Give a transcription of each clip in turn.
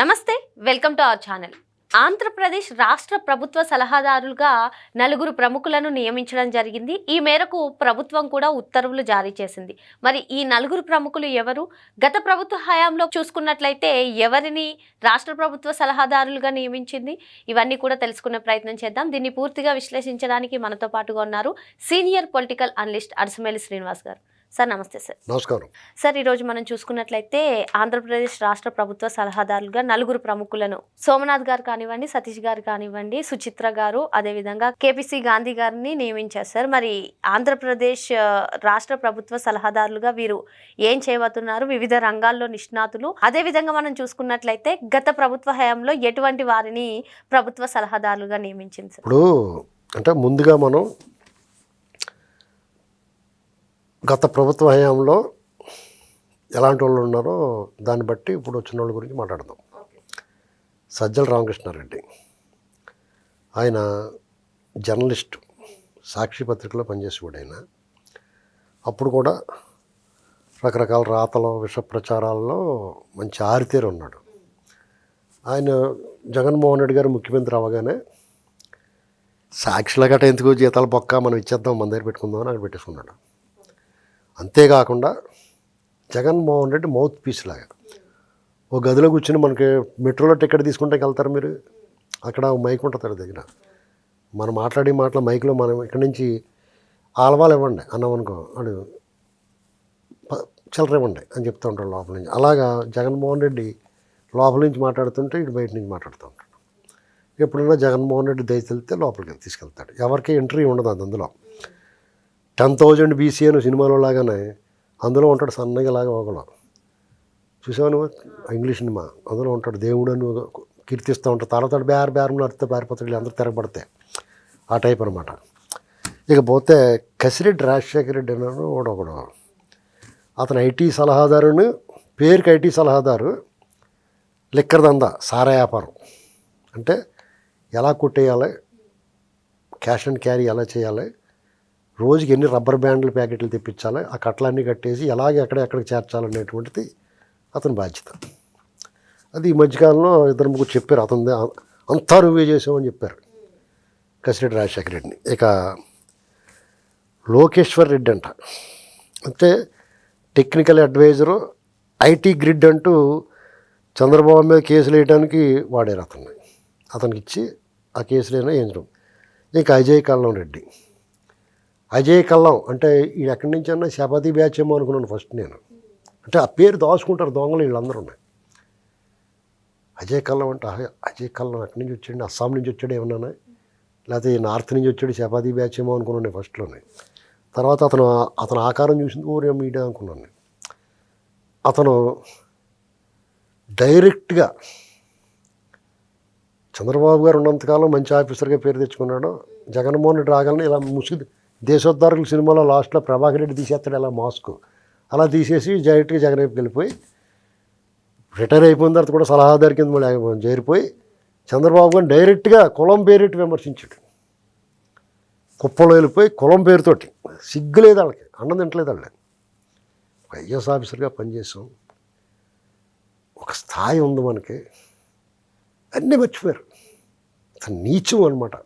నమస్తే welcome to our channel. Andhra Pradesh రాష్ట్ర ప్రభుత్వ సలహాదారులుగా నలుగురు ప్రముఖులను నియమించడం జరిగింది. ఈ మేరకు ప్రభుత్వం కూడా ఉత్తర్వులు జారీ చేసింది. మరి ఈ నలుగురు ప్రముఖులు ఎవరు? గత ప్రభుత్వ హయాంలో చూసుకున్నట్లయితే ఎవరిని రాష్ట్ర ప్రభుత్వ సలహాదారులుగా నియమించింది? ఇవన్నీ కూడా తెలుసుకునే ప్రయత్నం చేద్దాం. దీన్ని పూర్తిగా విశ్లేషించడానికి మనతో పాటుగా ఉన్నారు senior political analyst Arasameli Srinivas garu. Sir నమస్తే సార్. నమస్కారం. సార్ ఈరోజు మనం చూసుకున్నట్లయితే ఆంధ్రప్రదేశ్ రాష్ట్ర ప్రభుత్వ సలహాదారులుగా నలుగురు ప్రముఖులను సోమనాథ్ గారు కానివ్వండి సతీష్ గారు కానివ్వండి సుచిత్ర గారు అదేవిధంగా కేపీసీ గాంధీ గారిని నియమించారు సార్. మరి ఆంధ్రప్రదేశ్ రాష్ట్ర ప్రభుత్వ సలహాదారులుగా వీరు ఏం చేయబోతున్నారు? వివిధ రంగాల్లో నిష్ణాతులు. అదేవిధంగా మనం చూసుకున్నట్లయితే గత ప్రభుత్వ హయాంలో ఎటువంటి వారిని ప్రభుత్వ సలహాదారులుగా నియమించింది సార్? ఇప్పుడు అంటే ముందుగా మనం గత ప్రభుత్వ హయాంలో ఎలాంటి వాళ్ళు ఉన్నారో దాన్ని బట్టి ఇప్పుడు వచ్చిన వాళ్ళ గురించి మాట్లాడదాం. సజ్జల రామకృష్ణారెడ్డి. ఆయన జర్నలిస్ట్ సాక్షి పత్రికలో పనిచేసేవాడు ఆయన అప్పుడు కూడా రకరకాల రాతలు విష ప్రచారాల్లో మంచి ఆరితేరు ఉన్నాడు. ఆయన జగన్మోహన్ రెడ్డి గారు ముఖ్యమంత్రి అవ్వగానే సాక్షుల గట ఎందుకు జీతాలు బొక్క మనం ఇచ్చేద్దాం మన దగ్గర పెట్టుకుందాం అని అక్కడ పెట్టేసుకున్నాడు. అంతేకాకుండా జగన్మోహన్ రెడ్డి మౌత్ పీస్ లాగా. ఓ గదిలో కూర్చుని మనకి మెట్రోలో టికెట్ తీసుకుంటే వెళ్తారు మీరు? అక్కడ మైక్ ఉంటుంది దగ్గర. మనం మాట్లాడే మాటల మైక్లో మనం ఇక్కడి నుంచి ఆలవాలు ఇవ్వండి. అన్నాం అనుకో అడు చిల్లర ఇవ్వండి అని చెప్తూ ఉంటాడు లోపల నుంచి. అలాగా జగన్మోహన్ రెడ్డి లోపల నుంచి మాట్లాడుతుంటే ఇటు బయట నుంచి మాట్లాడుతూ ఉంటాడు. ఎప్పుడైనా జగన్మోహన్ రెడ్డి దయ లోపలికి వెళ్ళి తీసుకెళ్తాడు. ఎవరికి ఎంట్రీ ఉండదు అది అందులో. టెన్ థౌజండ్ బీసీ అని సినిమాలో లాగానే అందులో ఉంటాడు సన్నగా లాగా ఒకడు. చూసావు ఇంగ్లీష్ సినిమా. అందులో ఉంటాడు దేవుడు అని కీర్తిస్తూ ఉంటాడు. తర్వాత బేర బేరం అర్థ పారిపోతాడు అందరూ తిరగబడతాయి. ఆ టైప్ అనమాట ఇకపోతే కసిరెడ్డి రాజశేఖర రెడ్డి అన్నాడు వాడు ఒకడు. అతను ఐటీ సలహాదారుని పేరుకి ఐటీ సలహాదారు లిక్కర్ దందా సారా వ్యాపారం. అంటే ఎలా కొట్టేయాలి? క్యాష్ అండ్ క్యారీ ఎలా చేయాలి? రోజుకి ఎన్ని రబ్బర్ బ్యాండ్ల ప్యాకెట్లు తెప్పించాలి ఆ కట్టలన్నీ కట్టేసి ఎలాగే ఎక్కడెక్కడికి చేర్చాలనేటువంటిది అతని బాధ్యత. అది ఈ మధ్యకాలంలో ఇద్దరు ముగ్గురు చెప్పారు అతను అంతా నువ్వే చేసావని చెప్పారు కసిరెడ్డి రాజశేఖర రెడ్డిని. ఇక లోకేశ్వర్ రెడ్డి అంట. అంటే టెక్నికల్ అడ్వైజరు ఐటీ గ్రిడ్ అంటూ చంద్రబాబు మీద కేసులు వేయడానికి వాడారు అతన్ని. అతనికి ఇచ్చి ఆ కేసులైనా వేయించడం. ఇంకా అజయ్ కల్లం రెడ్డి. అజయ్ కల్లం అంటే వీడు ఎక్కడి నుంచి అన్నా శపతి బ్యాచ్ ఏమో అనుకున్నాను ఫస్ట్ నేను. అంటే ఆ పేరు దాచుకుంటారు దొంగలు వీళ్ళందరూ ఉన్నాయి. అజయ్ కల్లం అంటే అజయ్ కల్లం ఎక్కడి నుంచి వచ్చాడు అస్సాం నుంచి వచ్చాడు ఏమన్నా లేకపోతే ఈ నార్త్ నుంచి వచ్చాడు శపథి బ్యాచ్ ఏమో అనుకున్నాను నేను ఫస్ట్లోనే తర్వాత అతను అతను ఆకారం చూసింది ఊరే మీడియా అనుకున్నాను అతను డైరెక్ట్గా చంద్రబాబు గారు ఉన్నంతకాలం మంచి ఆఫీసర్గా పేరు తెచ్చుకున్నాడు. జగన్మోహన్ రెడ్డి రాగానే ఇలా ముసుగు దేశోద్ధారకుల సినిమాలో లాస్ట్లో ప్రభాకర్ రెడ్డి తీసేస్తాడు ఇలా మాస్క్. అలా తీసేసి డైరెక్ట్గా జగన్ వైపుకి వెళ్ళిపోయి రిటైర్ అయిపోయిన తర్వాత కూడా సలహాదారు కింద మళ్ళీ చేరిపోయి చంద్రబాబు గారిని డైరెక్ట్గా కులం పేరెట్టి విమర్శించాడు. కుప్పలో వెళ్ళిపోయి కులం పేరుతోటి సిగ్గులేదు వాళ్ళకి అన్నం తింటలేదు వాళ్ళకి. ఒక ఐఎస్ ఆఫీసర్గా పనిచేసాం. ఒక స్థాయి ఉంది మనకి. అన్నీ మర్చిపోయారు. నీచం అనమాట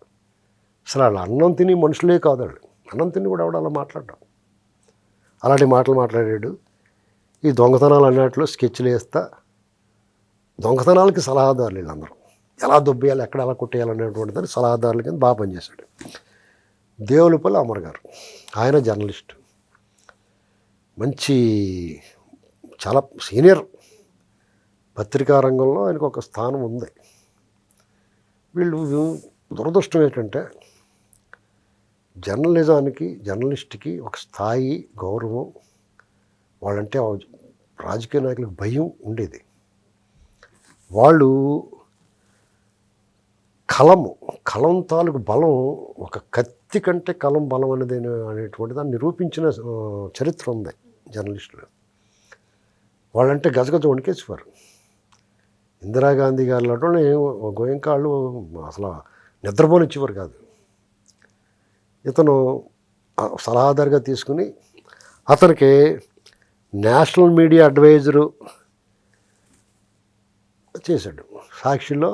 అసలు వాళ్ళు అన్నం తిని మనుషులే కాదు వాళ్ళు. అన్నం తిని కూడా ఎవడు అలా మాట్లాడటం అలాంటి మాటలు మాట్లాడాడు. ఈ దొంగతనాలు అన్నట్లు స్కెచ్లు వేస్తా దొంగతనాలకి సలహాదారులు వీళ్ళందరూ. ఎలా దొబ్బేయాలి ఎక్కడ ఎలా కొట్టేయాలనేటువంటి దాన్ని సలహాదారుల కింద బాగా పనిచేశాడు. దేవులపల్లి అమర్ గారు ఆయన జర్నలిస్ట్. మంచి చాలా సీనియర్ పత్రికా రంగంలో ఆయనకు ఒక స్థానం ఉంది. వీళ్ళు దురదృష్టం ఏంటంటే జర్నలిజానికి జర్నలిస్ట్కి ఒక స్థాయి గౌరవం వాళ్ళంటే రాజకీయ నాయకులకు భయం ఉండేది. వాళ్ళు కలము కలం తాలూకు బలం ఒక కత్తి కంటే కలం బలం అనేది అనేటువంటి దాన్ని నిరూపించిన చరిత్ర ఉంది జర్నలిస్టులు. వాళ్ళంటే గజగజ వణికేసేవారు. ఇందిరాగాంధీ గారు లాంటి గోయంకాళ్ళు అసలు నిద్రపోనిచ్చేవారు కాదు. ఇతను సలహాదారుగా తీసుకుని అతనికి నేషనల్ మీడియా అడ్వైజరు చేశాడు. సాక్షిలో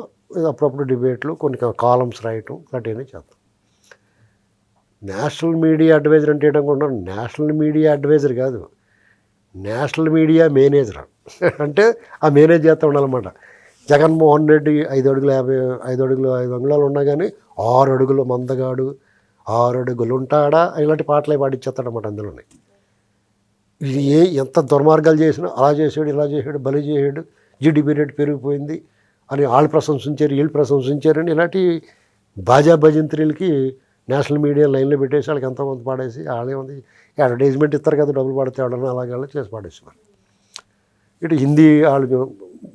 అప్పుడప్పుడు డిబేట్లు కొన్ని కాలమ్స్ రాయటం ఇలాంటివన్నీ చేస్తాం నేషనల్ మీడియా అడ్వైజర్ అంటే కూడా నేషనల్ మీడియా అడ్వైజర్ కాదు. నేషనల్ మీడియా మేనేజర్ అంటే ఆ మేనేజ్ చేస్తూ ఉండాలన్నమాట. జగన్మోహన్ రెడ్డి ఐదు అడుగులు యాభై ఐదు అడుగులు ఐదు అంగుళాలు ఉన్నా కానీ ఆరు అడుగులు మందగాడు ఆరు ఉంటాడా ఇలాంటి పాటలే పాడించేస్తాడన్నమాట అందులోనే. ఇది ఏ ఎంత దుర్మార్గాలు చేసినా అలా చేసాడు ఇలా చేసాడు బలి చేసాడు జీడిపి రేటు పెరిగిపోయింది అని వాళ్ళు ప్రశంసించారు వీళ్ళు ప్రశంసించారని ఇలాంటి బాజా భజంత్రీలకి నేషనల్ మీడియా లైన్లో పెట్టేసి వాళ్ళకి ఎంతోమంది పాడేసి వాళ్ళే ఉంది. అడ్వర్టైజ్మెంట్ ఇస్తారు కదా డబ్బులు పడితే వాళ్ళని అలాగే అలా చేసి పాడేసేవారు ఇటు హిందీ వాళ్ళు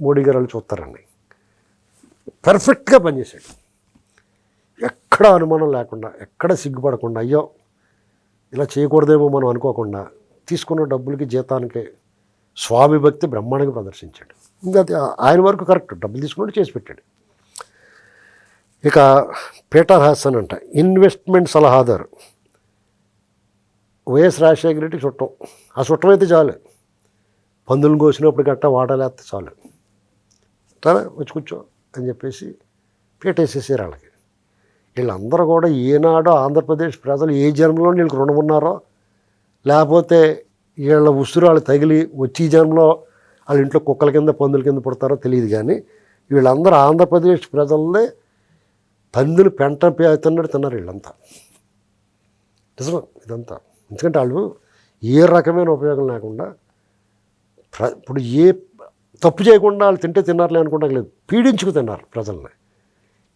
మోడీ గారు వాళ్ళు చూస్తారండి. పర్ఫెక్ట్గా పనిచేశాడు. ఎక్కడ అనుమానం లేకుండా ఎక్కడ సిగ్గుపడకుండా అయ్యో ఇలా చేయకూడదేమో మనం అనుకోకుండా తీసుకున్న డబ్బులకి జీతానికి స్వామి భక్తి బ్రహ్మాండంగా ప్రదర్శించాడు. ఇంకా ఆయన వరకు కరెక్ట్ డబ్బులు తీసుకున్నట్టు చేసి పెట్టాడు. ఇక పీటర్ హాసన్ అంట ఇన్వెస్ట్మెంట్ సలహాదారు. వైఎస్ రాజశేఖర రెడ్డి చుట్టం ఆ చుట్టం అయితే చాలు. పందులు కోసినప్పుడు గట్ట వాడలేస్తే చాలు. సరే వచ్చి కూర్చో అని చెప్పేసి పీటేసేసారు వాళ్ళకి వీళ్ళందరూ కూడా ఏనాడో ఆంధ్రప్రదేశ్ ప్రజలు ఏ జన్మలో వీళ్ళకి రుణం ఉన్నారో లేకపోతే వీళ్ళ ఉసురాలు తగిలి వచ్చి జన్మలో వాళ్ళ ఇంట్లో కుక్కల కింద పందుల కింద పుడతారో తెలియదు కానీ వీళ్ళందరూ ఆంధ్రప్రదేశ్ ప్రజల్ని పందులు పెంట పే- తిన్నారు వీళ్ళంతా. నిజమా? ఇదంతా. ఎందుకంటే వాళ్ళు ఏ రకమైన ఉపయోగం లేకుండా ప్ర ఇప్పుడు ఏ తప్పు చేయకుండా వాళ్ళు తింటే తిన్నారులే అనుకుంటా లేదు. పీడించుకు తిన్నారు ప్రజల్ని.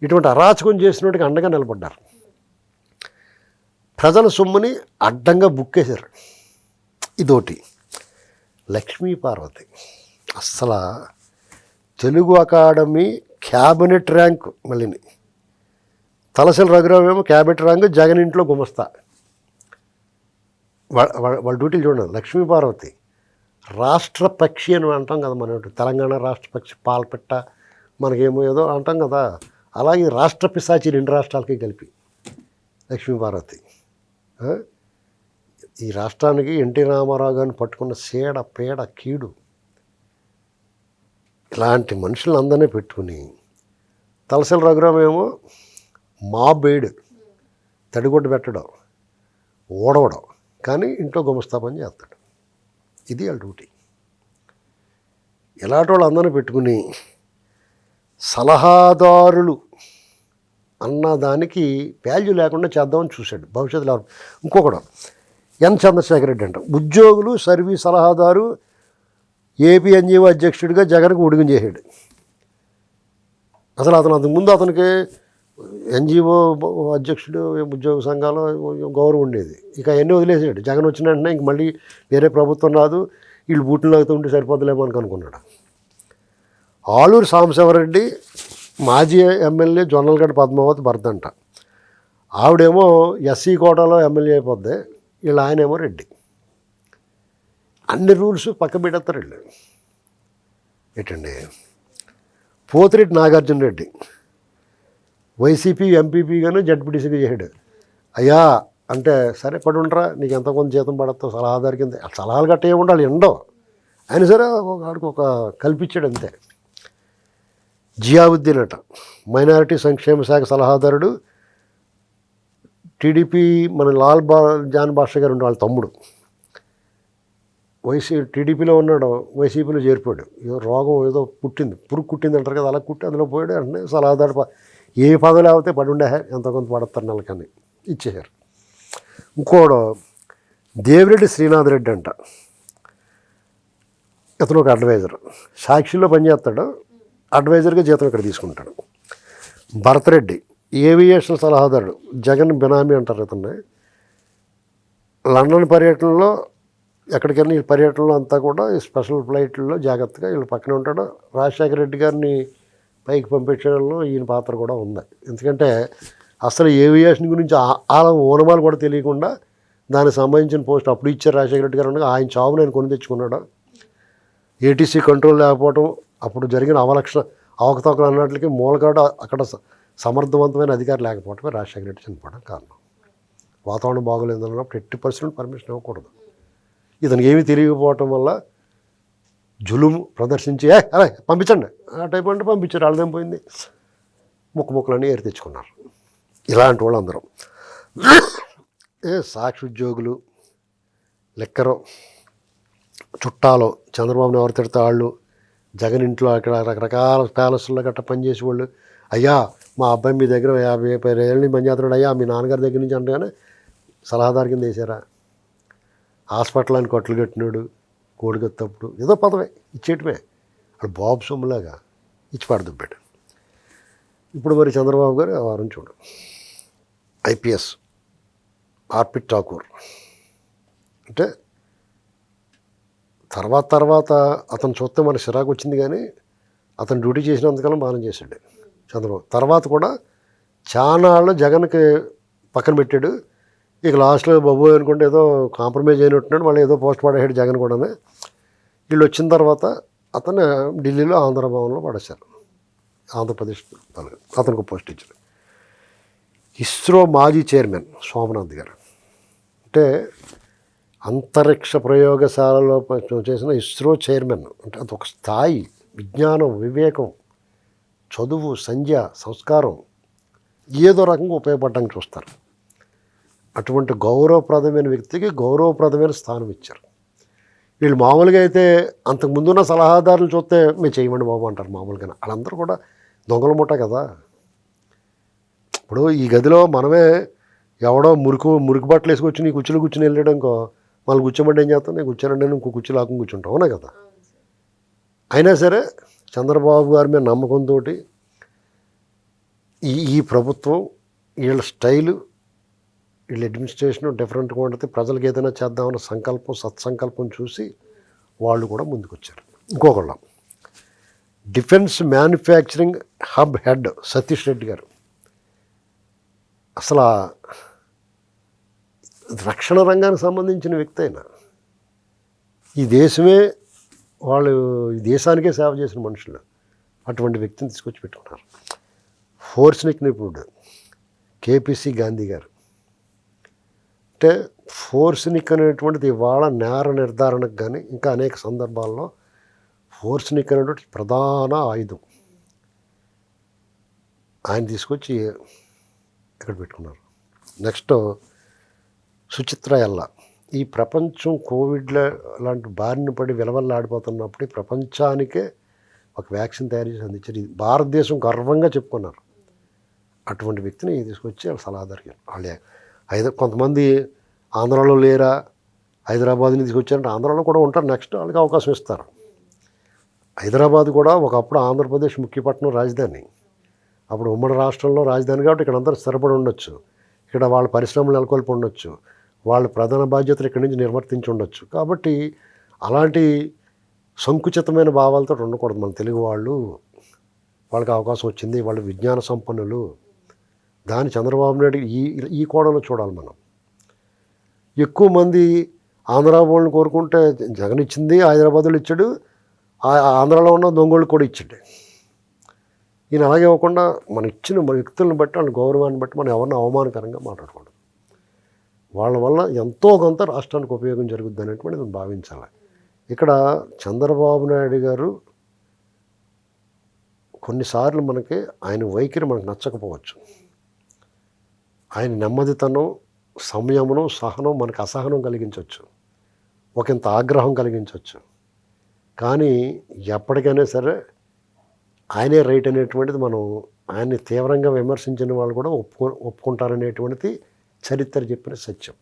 ఇటువంటి అరాచకం చేసినట్టుగా అండగా నిలబడ్డారు. ప్రజల సొమ్ముని అడ్డంగా బుక్కేశారు ఇదోటి. లక్ష్మీ పార్వతి. అస్సలు తెలుగు అకాడమీ క్యాబినెట్ ర్యాంక్ మళ్ళీని. తలసరి రఘురావు ఏమో క్యాబినెట్ ర్యాంక్ జగన్ ఇంట్లో గుమస్తా. వాళ్ళ వాళ్ళ- వాళ్ళ డ్యూటీలు చూడండి. లక్ష్మీ పార్వతి. రాష్ట్ర పక్షి అని అంటాం కదా మనం. తెలంగాణ రాష్ట్ర పక్షి పాల్పెట్ట. మనకేమో ఏదో అంటాం కదా. అలాగే రాష్ట్ర పిశాచి రెండు రాష్ట్రాలకి కలిపి. లక్ష్మీభారతి ఈ రాష్ట్రానికి ఎన్టీ రామారావు గారిని పట్టుకున్న సేడ పేడ కీడు. ఇలాంటి మనుషులందరినీ పెట్టుకుని తలసల రఘురామేమో మా బేడు తడిగొడ్డు పెట్టడం ఓడవడం కానీ ఇంట్లో గుమస్తాపని చేస్తాడు. ఇది వాళ్ళ డ్యూటీ. ఇలాంటి వాళ్ళు అందరినీ పెట్టుకుని సలహాదారులు అన్న దానికి వాల్యూ లేకుండా చేద్దామని చూశాడు. భవిష్యత్తులో ఇంకొకడు ఎన్. చంద్రశేఖర్ రెడ్డి అంట ఉద్యోగులు సర్వీస్ సలహాదారు ఏపీఎన్జీఓ అధ్యక్షుడిగా జగన్కు ఉడిగం చేశాడు. అసలు అతను అంతకుముందు అతనికి ఎన్జిఓ అధ్యక్షుడు ఉద్యోగ సంఘాలు గౌరవం ఉండేది. ఇక అవన్నీ వదిలేసాడు జగన్ వచ్చిన వెంటనే ఇంక మళ్ళీ వేరే ప్రభుత్వం రాదు. వీళ్ళు బూట్లు లాగుతూ ఉంటే సరిపోతులేమో అని అనుకున్నాడు ఆలూరు సాంబశివరెడ్డి మాజీ ఎమ్మెల్యే జొన్నలగడ్డ పద్మావతి భర్త అంట ఆవిడేమో ఎస్సీ కోటాలో ఎమ్మెల్యే అయిపోద్ది వీళ్ళు ఆయనేమో రెడ్డి. అన్ని రూల్స్ పక్క పెట్టేస్తారు వీళ్ళు. ఏంటండి? పోతిరెడ్డి నాగార్జున రెడ్డి. వైసీపీ ఎంపీపీగాను జడ్పీటీసీగా చేశాడు. అయ్యా అంటే సరే పడి ఉండరా నీకు ఎంత కొంత జీతం పడతావు సలహాదారు కింద సలహాలు గట్ట ఏమి ఉండాలి ఎండో ఆయన సరే ఒక- ఆడికి ఒక కల్పించాడు అంతే. జియావుద్దీన్ అట మైనారిటీ సంక్షేమ శాఖ సలహాదారుడు టీడీపీ మన లాల్ బా జాన్ బాషా గారు ఉండే వాళ్ళ తమ్ముడు. వైసీ టీడీపీలో ఉన్నాడు వైసీపీలో చేరిపోయాడు. ఏదో రోగం ఏదో పుట్టింది పురుగు కుట్టింది అంటారు కదా అలా కుట్టి అందులో పోయాడు. అంటే సలహాదారు ఏ పదవి లేకపోతే పడి ఉండే ఎంత కొంత పడతారు నెలకని ఇచ్చేశారు. ఇంకోడు దేవిరెడ్డి శ్రీనాథ్ రెడ్డి అంట. ఇతను ఒక అడ్వైజర్. సాక్షిలో పనిచేస్తాడు. అడ్వైజర్గా జీతం ఇక్కడ తీసుకుంటాడు. భరతరెడ్డి ఏవియేషన్ సలహాదారుడు జగన్ బినామీ అంటారు ఇతన్ని. లండన్ పర్యటనలో ఎక్కడికైనా ఈ పర్యటనలో అంతా కూడా ఈ స్పెషల్ ఫ్లైట్లో జాగ్రత్తగా వీళ్ళు పక్కనే ఉంటాడు. రాజశేఖర రెడ్డి గారిని పైకి పంపించడంలో ఈయన పాత్ర కూడా ఉంది. ఎందుకంటే అసలు ఏవియేషన్ గురించి ఆ- ఓనమాలు కూడా తెలియకుండా దానికి సంబంధించిన పోస్ట్ అప్పుడు ఇచ్చారు రాజశేఖర రెడ్డి గారు ఉండగా ఆయన చావు నేను కొని తెచ్చుకున్నాడు? ఏటీసీ కంట్రోల్ లేకపోవడం అప్పుడు జరిగిన అవలక్షణ అవకతవకలు అన్నట్లకి మూలకాడు అక్కడ సమర్థవంతమైన అధికారి లేకపోవడమే రాజశేఖర రెడ్డి చనిపోవడం కారణం. వాతావరణం బాగోలేదు అన్నప్పుడు ఎట్టి పర్సెంట్ పర్మిషన్ ఇవ్వకూడదు. ఇతనికి ఏమీ తెలియకపోవటం వల్ల జులుము ప్రదర్శించి ఏ అరే పంపించండి. ఆ టైప్ అంటే పంపించారు వాళ్ళదేం పోయింది? ముక్కు ముక్కలన్నీ ఏరి తెచ్చుకున్నారు. ఇలాంటి వాళ్ళు ఏ సాక్షి ఉద్యోగులు లెక్కరు చుట్టాలు చంద్రబాబుని ఎవరు తిడతా వాళ్ళు? జగన్ ఇంట్లో అక్కడ రకరకాల ప్యాలెస్లో గట్ట పనిచేసే వాళ్ళు అయ్యా మా అబ్బాయి మీ దగ్గర యాభై పది ఏళ్ళ నుంచి పనిచేస్తున్నాడు అయ్యా మీ నాన్నగారి దగ్గర నుంచి అంటేగానే సలహాదారు కింద వేసారా? హాస్పిటల్ అని కొట్లు కట్టినాడు కోడిగత్తప్పుడు ఏదో పదవే ఇచ్చేయటమే అక్కడ బాబు సొమ్ములాగా ఇచ్చి పడదుబ్బాడు ఇప్పుడు మరి చంద్రబాబు గారు ఆ వారం చూడు. ఐపీఎస్ ఆర్పిట్ ఠాకూర్. అంటే తర్వాత తర్వాత అతను చూస్తే మన చిరాకు వచ్చింది కానీ అతను డ్యూటీ చేసినంతకాలం బాగానే చేశాడు. చంద్రబాబు. తర్వాత కూడా చాలా జగన్కి పక్కన పెట్టాడు. ఇక లాస్ట్లో బాబు అనుకుంటే ఏదో కాంప్రమైజ్ అయినట్టున్నాడు. మళ్ళీ ఏదో పోస్ట్ పడేసాడు జగన్ కూడా వీళ్ళు వచ్చిన తర్వాత అతను ఢిల్లీలో ఆంధ్రభవన్లో పడేశారు. ఆంధ్రప్రదేశ్ అతనికి పోస్ట్ ఇచ్చారు. ఇస్రో మాజీ చైర్మన్ సోమనాథ్ గారు. అంటే అంతరిక్ష ప్రయోగశాలలో చేసిన ఇస్రో చైర్మన్ అంటే అదొక స్థాయి విజ్ఞానం వివేకం చదువు సంధ్య సంస్కారం ఏదో రకంగా ఉపయోగపడడానికి చూస్తారు. అటువంటి గౌరవప్రదమైన వ్యక్తికి గౌరవప్రదమైన స్థానం ఇచ్చారు. వీళ్ళు మామూలుగా అయితే అంతకు ముందున్న సలహాదారులు చూస్తే మేము చేయమండి బాబు అంటారు మామూలుగానే వాళ్ళందరూ కూడా దొంగల ముఠ కదా ఇప్పుడు ఈ గదిలో మనమే ఎవడో మురుకు మురికి బట్టలు వేసుకొచ్చి నీ కుర్చీలో కూర్చుని వెళ్ళాడు వాళ్ళు మళ్ళీ కూర్చోమంటే ఏం చేస్తాను నేను కూర్చోనండి నేను ఇంకో కుర్చీ లాక్కుని కూర్చుంటాం. అవునా కదా? అయినా సరే చంద్రబాబు గారి మీద నమ్మకంతో ఈ ఈ ప్రభుత్వం వీళ్ళ స్టైలు వీళ్ళ అడ్మినిస్ట్రేషన్ డిఫరెంట్గా ఉంటుంది. ప్రజలకు ఏదైనా చేద్దామన్న సంకల్పం సత్సంకల్పం చూసి వాళ్ళు కూడా ముందుకొచ్చారు. ఇంకొకళ్ళం. Defence manufacturing hub head Satish Reddy garu. అసలు రక్షణ రంగానికి సంబంధించిన వ్యక్తి అయినా ఈ దేశమే వాళ్ళు ఈ దేశానికే సేవ చేసిన మనుషులు అటువంటి వ్యక్తిని తీసుకొచ్చి పెట్టుకున్నారు ఫోర్స్నిక్ నిపుణుడు కేపీసీ గాంధీ గారు అంటే ఫోర్స్నిక్ అనేటువంటిది ఇవాళ నేర నిర్ధారణకు కానీ ఇంకా అనేక సందర్భాల్లో ఫోర్స్నిక్ అనేటువంటి ప్రధాన ఆయుధం ఆయన తీసుకొచ్చి ఇక్కడ పెట్టుకున్నారు. నెక్స్ట్ సుచిత్ర ఎల్ల. ఈ ప్రపంచం కోవిడ్లో లాంటి బారిన పడి విలవల్లాడిపోతున్నప్పుడు ఈ ప్రపంచానికే ఒక వ్యాక్సిన్ తయారు చేసి అందించారు. ఇది భారతదేశం గర్వంగా చెప్పుకున్నారు. అటువంటి వ్యక్తిని తీసుకొచ్చి వాళ్ళ దొరికారు వాళ్ళే హైదరా కొంతమంది ఆంధ్రాలో లేరా హైదరాబాద్ని తీసుకొచ్చారంటే ఆంధ్రాలో కూడా ఉంటారు. నెక్స్ట్ వాళ్ళకి అవకాశం ఇస్తారు. హైదరాబాద్ కూడా ఒకప్పుడు ఆంధ్రప్రదేశ్ ముఖ్యపట్నం రాజధాని. అప్పుడు ఉమ్మడి రాష్ట్రంలో రాజధాని కాబట్టి ఇక్కడ అందరూ స్థిరపడి ఉండొచ్చు. ఇక్కడ వాళ్ళ పరిశ్రమలు నెలకొల్పి ఉండొచ్చు. వాళ్ళ ప్రధాన బాధ్యతలు ఇక్కడి నుంచి నిర్వర్తించి ఉండొచ్చు. కాబట్టి అలాంటి సంకుచితమైన భావాలతో ఉండకూడదు మన తెలుగు వాళ్ళు. వాళ్ళకి అవకాశం వచ్చింది వాళ్ళు విజ్ఞాన సంపన్నులు. దాని చంద్రబాబు నాయుడు ఈ ఈ కోణంలో చూడాలి మనం. ఎక్కువ మంది ఆంధ్ర వాళ్ళని కోరుకుంటే జగన్ ఇచ్చింది హైదరాబాద్లో ఇచ్చాడు ఆ- ఆంధ్రాలో ఉన్న దొంగళ్ళు కూడా ఇచ్చాడు. ఈయన అలాగే ఇవ్వకుండా మన ఇచ్చిన మన వ్యక్తులను బట్టి వాళ్ళ గౌరవాన్ని బట్టి మనం ఎవరిని అవమానకరంగా మాట్లాడకూడదు. వాళ్ళ వల్ల ఎంతో కొంత రాష్ట్రానికి ఉపయోగం జరుగుద్ది అనేటువంటి మనం భావించాలి. ఇక్కడ చంద్రబాబు నాయుడు గారు కొన్నిసార్లు మనకి ఆయన వైఖరి మనకు నచ్చకపోవచ్చు. ఆయన నెమ్మదితనం సంయమనం సహనం మనకు అసహనం కలిగించవచ్చు ఒకంత ఆగ్రహం కలిగించవచ్చు కానీ ఎప్పటికైనా సరే ఆయనే రైట్ అనేటువంటిది మనం ఆయన్ని తీవ్రంగా విమర్శించిన వాళ్ళు కూడా ఒప్పుకో ఒప్పుకుంటారనేటువంటిది చరిత్ర చెప్పిన సత్యం.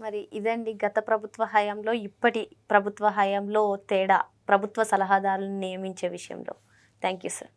మరి ఇదండి గత ప్రభుత్వ హయాంలో ఇప్పటి ప్రభుత్వ హయాంలో తేడా ప్రభుత్వ సలహాదారులను నియమించే విషయంలో. Thank you sir.